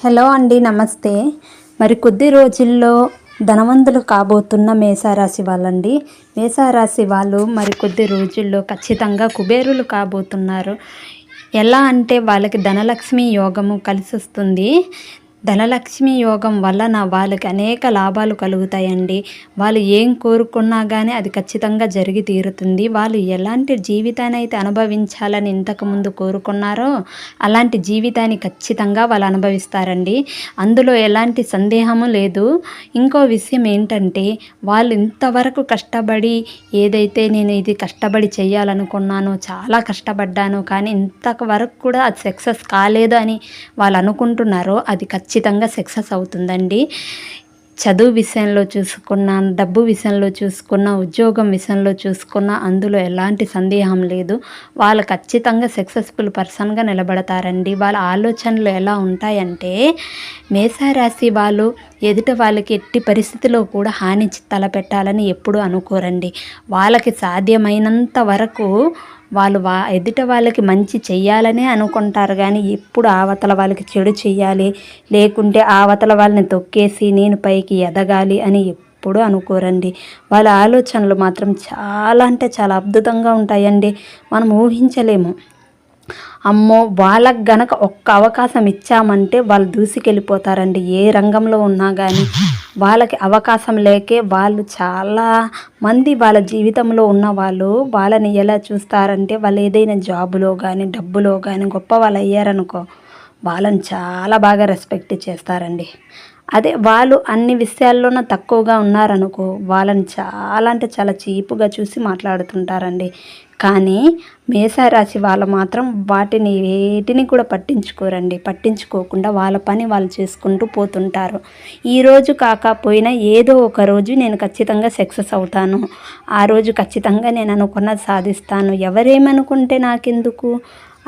Hello అండి నమస్తే. మరి కొద్ది రోజుల్లో ధనవంతులు కాబోతున్న మేషారాశి వాళ్ళండి. మేషారాశి వాళ్ళు మరి కొద్ది రోజుల్లో ఖచ్చితంగా కుబేరులు కాబోతున్నారు. ఎలా అంటే వాళ్ళకి ధనలక్ష్మి యోగము కలిసి వస్తుంది ధనలక్ష్మి యోగం వలన వాళ్ళకి అనేక లాభాలు కలుగుతాయండి. వాళ్ళు ఏం కోరుకున్నా కానీ అది ఖచ్చితంగా జరిగి తీరుతుంది. వాళ్ళు ఎలాంటి జీవితాన్ని అయితే అనుభవించాలని ఇంతకుముందు కోరుకున్నారో అలాంటి జీవితాన్ని ఖచ్చితంగా వాళ్ళు అనుభవిస్తారండి. అందులో ఎలాంటి సందేహము లేదు. ఇంకో విషయం ఏంటంటే వాళ్ళు ఇంతవరకు కష్టపడి ఏదైతే నేను ఇది కష్టపడి చేయాలనుకున్నానో చాలా కష్టపడ్డాను కానీ ఇంతవరకు కూడా అది సక్సెస్ కాలేదు అని వాళ్ళు అనుకుంటున్నారో అది ఖచ్చితంగా ఖచ్చితంగా సక్సెస్ అవుతుందండి. చదువు విషయంలో చూసుకున్న డబ్బు విషయంలో చూసుకున్న ఉద్యోగం విషయంలో చూసుకున్న అందులో ఎలాంటి సందేహం లేదు. వాళ్ళు ఖచ్చితంగా సక్సెస్ఫుల్ పర్సన్గా నిలబడతారండి. వాళ్ళ ఆలోచనలు ఎలా ఉంటాయంటే మేషారాశి వాళ్ళు ఎదుట వాళ్ళకి ఎట్టి పరిస్థితిలో కూడా హాని తలపెట్టాలని ఎప్పుడూ అనుకోరండి. వాళ్ళకి సాధ్యమైనంత వరకు వాళ్ళు వా ఎదుట వాళ్ళకి మంచి చెయ్యాలనే అనుకుంటారు కానీ ఎప్పుడు ఆవతల వాళ్ళకి చెడు చెయ్యాలి. లేకుంటే ఆవతల వాళ్ళని తొక్కేసి నేను పైకి ఎదగాలి అని ఎప్పుడు అనుకోరండి. వాళ్ళ ఆలోచనలు మాత్రం చాలా అంటే చాలా అద్భుతంగా ఉంటాయండి. మనం ఊహించలేము. అమ్మో వాళ్ళకు గనక ఒక్క అవకాశం ఇచ్చామంటే వాళ్ళు దూసుకెళ్ళిపోతారండి. ఏ రంగంలో ఉన్నా కానీ వాళ్ళకి అవకాశం లేకే వాళ్ళు చాలా మంది వాళ్ళ జీవితంలో ఉన్న వాళ్ళు వాళ్ళని ఎలా చూస్తారంటే వాళ్ళు ఏదైనా జాబులో కానీ డబ్బులో కానీ గొప్ప వాళ్ళు అయ్యారనుకో వాళ్ళని చాలా బాగా రెస్పెక్ట్ చేస్తారండి. అదే వాళ్ళు అన్ని విషయాల్లోనూ తక్కువగా ఉన్నారనుకో వాళ్ళని చాలా అంటే చాలా చీపుగా చూసి మాట్లాడుతుంటారండి. కానీ మేషరాశి వాళ్ళు మాత్రం వాటిని వేటిని కూడా పట్టించుకోరండి. పట్టించుకోకుండా వాళ్ళ పని వాళ్ళు చేసుకుంటూ పోతుంటారు. ఈరోజు కాకపోయినా ఏదో ఒక రోజు నేను ఖచ్చితంగా సక్సెస్ అవుతాను. ఆ రోజు ఖచ్చితంగా నేను అనుకున్నది సాధిస్తాను. ఎవరేమనుకుంటే నాకెందుకు?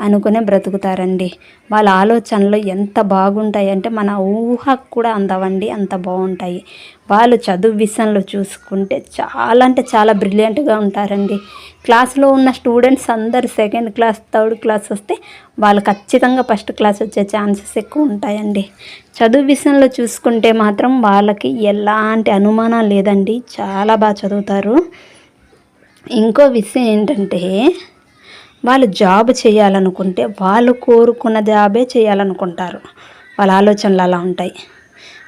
అనుకునే బ్రతుకుతారండి. వాళ్ళ ఆలోచనలు ఎంత బాగుంటాయి అంటే మన ఊహకు కూడా అందవండి అంత బాగుంటాయి. వాళ్ళు చదువు విషయంలో చూసుకుంటే చాలా అంటే చాలా బ్రిలియంట్గా ఉంటారండి. క్లాస్లో ఉన్న స్టూడెంట్స్ అందరు సెకండ్ క్లాస్ థర్డ్ క్లాస్ వస్తే వాళ్ళు ఖచ్చితంగా ఫస్ట్ క్లాస్ వచ్చే ఛాన్సెస్ ఎక్కువ ఉంటాయండి. చదువు విషయంలో చూసుకుంటే మాత్రం వాళ్ళకి ఎలాంటి అనుమానం లేదండి. చాలా బాగా చదువుతారు. ఇంకో విషయం ఏంటంటే వాళ్ళు జాబ్ చేయాలనుకుంటే వాళ్ళు కోరుకున్న జాబే చేయాలనుకుంటారు. వాళ్ళ ఆలోచనలు అలా ఉంటాయి.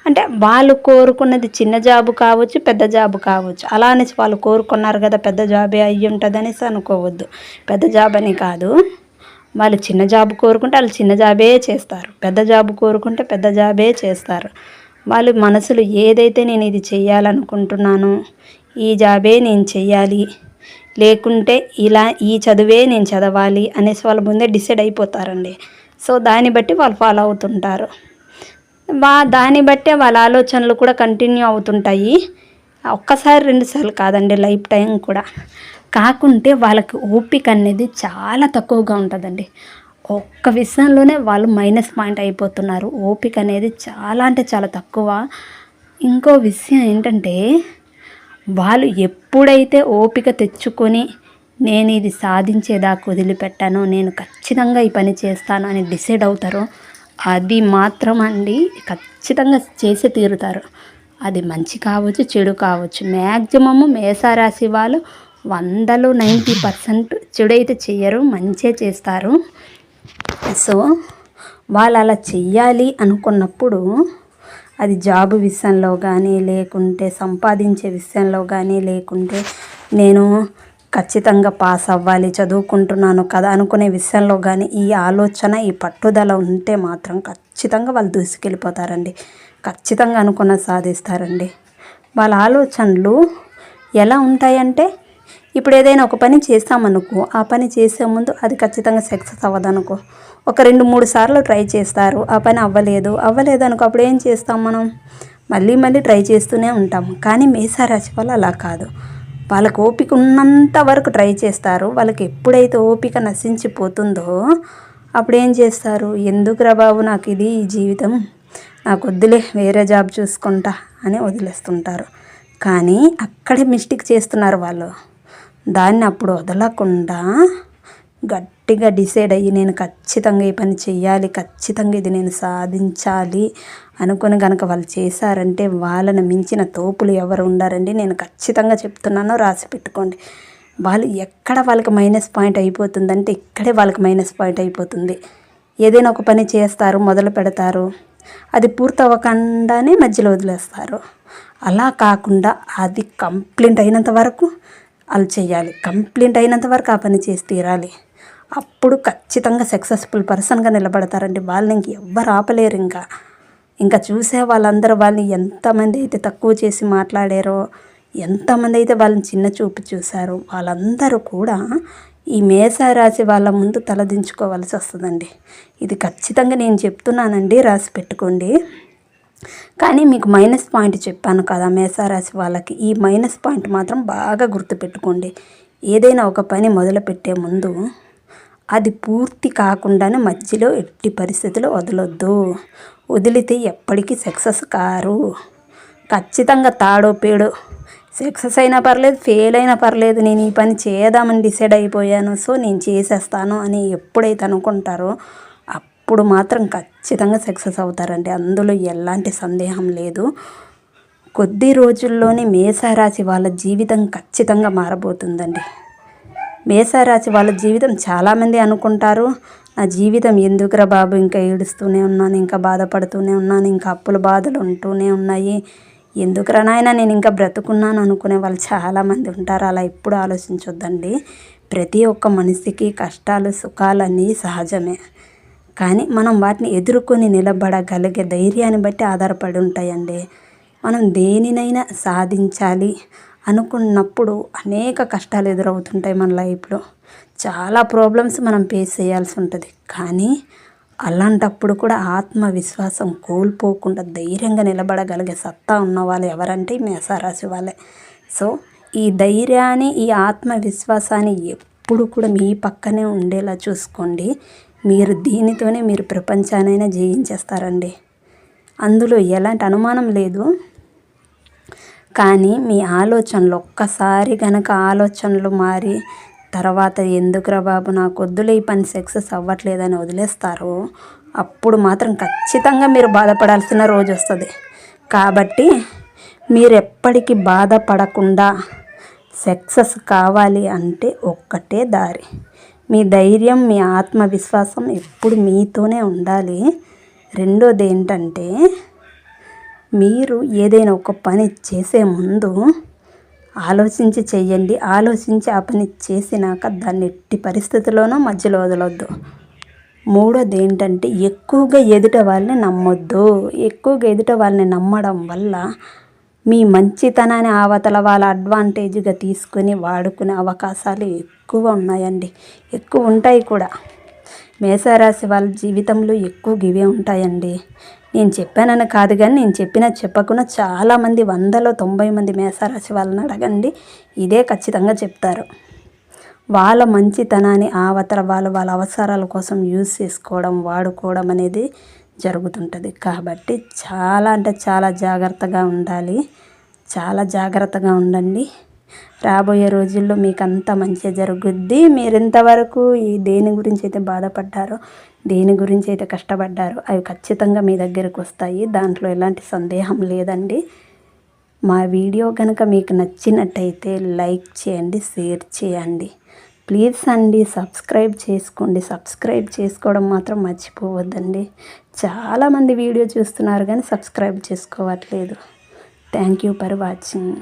అంటే వాళ్ళు కోరుకున్నది చిన్న జాబ్ కావచ్చు పెద్ద జాబ్ కావచ్చు. అలా అనేసి వాళ్ళు కోరుకున్నారు కదా పెద్ద జాబే అయ్యి ఉంటుంది అనేసి అనుకోవద్దు. పెద్ద జాబ్ అని కాదు. వాళ్ళు చిన్న జాబ్ కోరుకుంటే వాళ్ళు చిన్న జాబే చేస్తారు. పెద్ద జాబ్ కోరుకుంటే పెద్ద జాబే చేస్తారు. వాళ్ళు మనసులో ఏదైతే నేను ఇది చేయాలనుకుంటున్నానో ఈ జాబే నేను చెయ్యాలి లేకుంటే ఇలా ఈ చదువే నేను చదవాలి అనేసి వాళ్ళ ముందే డిసైడ్ అయిపోతారండి. సో దాన్ని బట్టి వాళ్ళు ఫాలో అవుతుంటారు. వా దాన్ని బట్టే వాళ్ళ ఆలోచనలు కూడా కంటిన్యూ అవుతుంటాయి. ఒక్కసారి రెండుసార్లు కాదండి లైఫ్ టైం కూడా. కాకుంటే వాళ్ళకి ఓపిక అనేది చాలా తక్కువగా ఉంటుందండి. ఒక్క విషయంలోనే వాళ్ళు మైనస్ పాయింట్ అయిపోతున్నారు. ఓపిక అనేది చాలా అంటే చాలా తక్కువ. ఇంకో విషయం ఏంటంటే వాళ్ళు ఎప్పుడైతే ఓపిక తెచ్చుకొని నేను ఇది సాధించేదాకా వదిలిపెట్టానో నేను ఖచ్చితంగా ఈ పని చేస్తాను అని డిసైడ్ అవుతారో అది మాత్రం అండి ఖచ్చితంగా చేసి తీరుతారు. అది మంచి కావచ్చు చెడు కావచ్చు. మ్యాక్సిమము మేసారాశి వాళ్ళు వందలు నైంటీ పర్సెంట్ చెడు అయితే చెయ్యరు మంచే చేస్తారు. సో వాళ్ళు అలా చెయ్యాలి అనుకున్నప్పుడు అది జాబ్ విషయంలో కానీ లేకుంటే సంపాదించే విషయంలో కానీ లేకుంటే నేను ఖచ్చితంగా పాస్ అవ్వాలి చదువుకుంటున్నాను కదా అనుకునే విషయంలో కానీ ఈ ఆలోచన ఈ పట్టుదల ఉంటే మాత్రం ఖచ్చితంగా వాళ్ళు దూసుకెళ్ళిపోతారండి. ఖచ్చితంగా అనుకున్న సాధిస్తారండి. వాళ్ళ ఆలోచనలు ఎలా ఉంటాయంటే ఇప్పుడు ఏదైనా ఒక పని చేస్తామనుకో ఆ పని చేసే ముందు అది ఖచ్చితంగా సక్సెస్ అవ్వదనుకో ఒక రెండు మూడు సార్లు ట్రై చేస్తారు. ఆ పని అవ్వలేదు. అవ్వలేదు అనుకో అప్పుడు ఏం చేస్తాం మనం? మళ్ళీ మళ్ళీ ట్రై చేస్తూనే ఉంటాం. కానీ మేషారాశి వాళ్ళు అలా కాదు. వాళ్ళకు ఓపిక ఉన్నంత వరకు ట్రై చేస్తారు. వాళ్ళకి ఎప్పుడైతే ఓపిక నశించిపోతుందో అప్పుడు ఏం చేస్తారు? ఎందుకురా బాబు నాకు ఇది ఈ జీవితం? నాకు వద్దులే వేరే జాబ్ చూసుకుంటా అని వదిలేస్తుంటారు. కానీ అక్కడే మిస్టేక్ చేస్తున్నారు వాళ్ళు. దాన్ని అప్పుడు వదలకుండా గట్ గట్టిగా డిసైడ్ అయ్యి నేను ఖచ్చితంగా ఈ పని చెయ్యాలి ఖచ్చితంగా ఇది నేను సాధించాలి అనుకుని కనుక వాళ్ళు చేశారంటే వాళ్ళని మించిన తోపులు ఎవరు ఉండారండి? నేను ఖచ్చితంగా చెప్తున్నాను రాసి పెట్టుకోండి. వాళ్ళు ఎక్కడ వాళ్ళకి మైనస్ పాయింట్ అయిపోతుందంటే ఇక్కడే వాళ్ళకి మైనస్ పాయింట్ అయిపోతుంది. ఏదైనా ఒక పని చేస్తారు మొదలు పెడతారు అది పూర్తవ్వకుండానే మధ్యలో వదిలేస్తారు. అలా కాకుండా అది కంప్లీట్ అయినంత వరకు వాళ్ళు చేయాలి కంప్లీట్ అయినంత వరకు ఆ పని చేసి తీరాలి. అప్పుడు ఖచ్చితంగా సక్సెస్ఫుల్ పర్సన్గా నిలబడతారండి. వాళ్ళని ఇంక ఎవ్వరు ఆపలేరు ఇంకా. ఇంకా చూసే వాళ్ళందరూ వాళ్ళని ఎంతమంది అయితే తక్కువ చేసి మాట్లాడారో ఎంతమంది అయితే వాళ్ళని చిన్న చూపు చూశారో వాళ్ళందరూ కూడా ఈ మేషరాశి వాళ్ళ ముందు తలదించుకోవాల్సి వస్తుందండి. ఇది ఖచ్చితంగా నేను చెప్తున్నానండి రాసి పెట్టుకోండి. కానీ మీకు మైనస్ పాయింట్ చెప్పాను కదా మేషరాశి వాళ్ళకి. ఈ మైనస్ పాయింట్ మాత్రం బాగా గుర్తుపెట్టుకోండి. ఏదైనా ఒక పని మొదలుపెట్టే ముందు అది పూర్తి కాకుండానే మధ్యలో ఎట్టి పరిస్థితులు వదలొద్దు. వదిలితే ఎప్పటికీ సక్సెస్ కారు. ఖచ్చితంగా తాడో పేడో. సక్సెస్ అయినా పర్లేదు ఫెయిల్ అయినా పర్లేదు. నేను ఈ పని చేద్దామని డిసైడ్ అయిపోయాను. సో నేను చేసేస్తాను అని ఎప్పుడైతే అనుకుంటారో అప్పుడు మాత్రం ఖచ్చితంగా సక్సెస్ అవుతారండి. అందులో ఎలాంటి సందేహం లేదు. కొద్ది రోజుల్లోనే మేషరాశి వాళ్ళ జీవితం ఖచ్చితంగా మారబోతుందండి. మేషరాశి వాళ్ళ జీవితం చాలామంది అనుకుంటారు. నా జీవితం ఎందుకురా బాబు? ఇంకా ఏడుస్తూనే ఉన్నాను ఇంకా బాధపడుతూనే ఉన్నాను ఇంకా అప్పుల బాధలు ఉంటూనే ఉన్నాయి. ఎందుకురా నాయన? నేను ఇంకా బ్రతుకున్నాను అనుకునే వాళ్ళు చాలామంది ఉంటారు. అలా ఎప్పుడు ఆలోచించొద్దండి. ప్రతి ఒక్క మనిషికి కష్టాలు సుఖాలు అన్నీ సహజమే. కానీ మనం వాటిని ఎదుర్కొని నిలబడగలిగే ధైర్యాన్ని బట్టి ఆధారపడి ఉంటాయండి. మనం దేనినైనా సాధించాలి. అనుకున్నప్పుడు అనేక కష్టాలు ఎదురవుతుంటాయి మన లైఫ్లో. చాలా ప్రాబ్లమ్స్ మనం ఫేస్ చేయాల్సి ఉంటుంది. కానీ అలాంటప్పుడు కూడా ఆత్మవిశ్వాసం కోల్పోకుండా ధైర్యంగా నిలబడగలిగే సత్తా ఉన్న వాళ్ళు ఎవరంటే మేసారాశి వాళ్ళే. సో ఈ ధైర్యాన్ని ఈ ఆత్మవిశ్వాసాన్ని ఎప్పుడు కూడా మీ పక్కనే ఉండేలా చూసుకోండి. మీరు దీనితోనే మీరు ప్రపంచానైనా జయించేస్తారండి. అందులో ఎలాంటి అనుమానం లేదు. కానీ మీ ఆలోచనలు ఒక్కసారి కనుక ఆలోచనలు మారి తర్వాత ఎందుకురా బాబు నాకు వద్దులే ఈ పని సక్సెస్ అవ్వట్లేదని వదిలేస్తారో అప్పుడు మాత్రం ఖచ్చితంగా మీరు బాధపడాల్సిన రోజు వస్తుంది. కాబట్టి మీరు ఎప్పటికీ బాధపడకుండా సక్సెస్ కావాలి అంటే ఒక్కటే దారి. మీ ధైర్యం మీ ఆత్మవిశ్వాసం ఎప్పుడు మీతోనే ఉండాలి. రెండోది ఏంటంటే మీరు ఏదైనా ఒక పని చేసే ముందు ఆలోచించి చెయ్యండి. ఆలోచించి ఆ పని చేసినాక దాన్ని ఎట్టి పరిస్థితుల్లోనూ మధ్యలో వదలొద్దు. మూడోది ఏంటంటే ఎక్కువగా ఎదుట వాళ్ళని నమ్మొద్దు. ఎక్కువగా ఎదుట వాళ్ళని నమ్మడం వల్ల మీ మంచితనాన్ని ఆవతల వాళ్ళ అడ్వాంటేజ్గా తీసుకుని వాడుకునే అవకాశాలు ఎక్కువ ఉన్నాయండి. ఎక్కువ ఉంటాయి కూడా. మేషరాశి వాళ్ళ జీవితంలో ఎక్కువ ఇవే ఉంటాయండి. నేను చెప్పానని కాదు కానీ నేను చెప్పిన చెప్పకుండా చాలామంది వందలో తొంభై మంది మేషరాశి వాళ్ళని అడగండి. ఇదే ఖచ్చితంగా చెప్తారు. వాళ్ళ మంచితనాన్ని అవతల వాళ్ళు వాళ్ళ అవసరాల కోసం యూజ్ చేసుకోవడం వాడుకోవడం అనేది జరుగుతుంటుంది. కాబట్టి చాలా అంటే చాలా జాగ్రత్తగా ఉండాలి. చాలా జాగ్రత్తగా ఉండండి. రాబోయే రోజుల్లో మీకు అంతా మంచిగా జరుగుద్ది. మీరు ఇంతవరకు ఈ దేని గురించి అయితే బాధపడ్డారో దేని గురించి అయితే కష్టపడ్డారో అవి ఖచ్చితంగా మీ దగ్గరకు వస్తాయి. దాంట్లో ఎలాంటి సందేహం లేదండి. మా వీడియో కనుక మీకు నచ్చినట్టయితే లైక్ చేయండి షేర్ చేయండి. ప్లీజ్ అండి సబ్స్క్రైబ్ చేసుకోండి. సబ్స్క్రైబ్ చేసుకోవడం మాత్రం మర్చిపోవద్దండి. చాలామంది వీడియో చూస్తున్నారు కానీ సబ్స్క్రైబ్ చేసుకోవట్లేదు. Thank you for watching.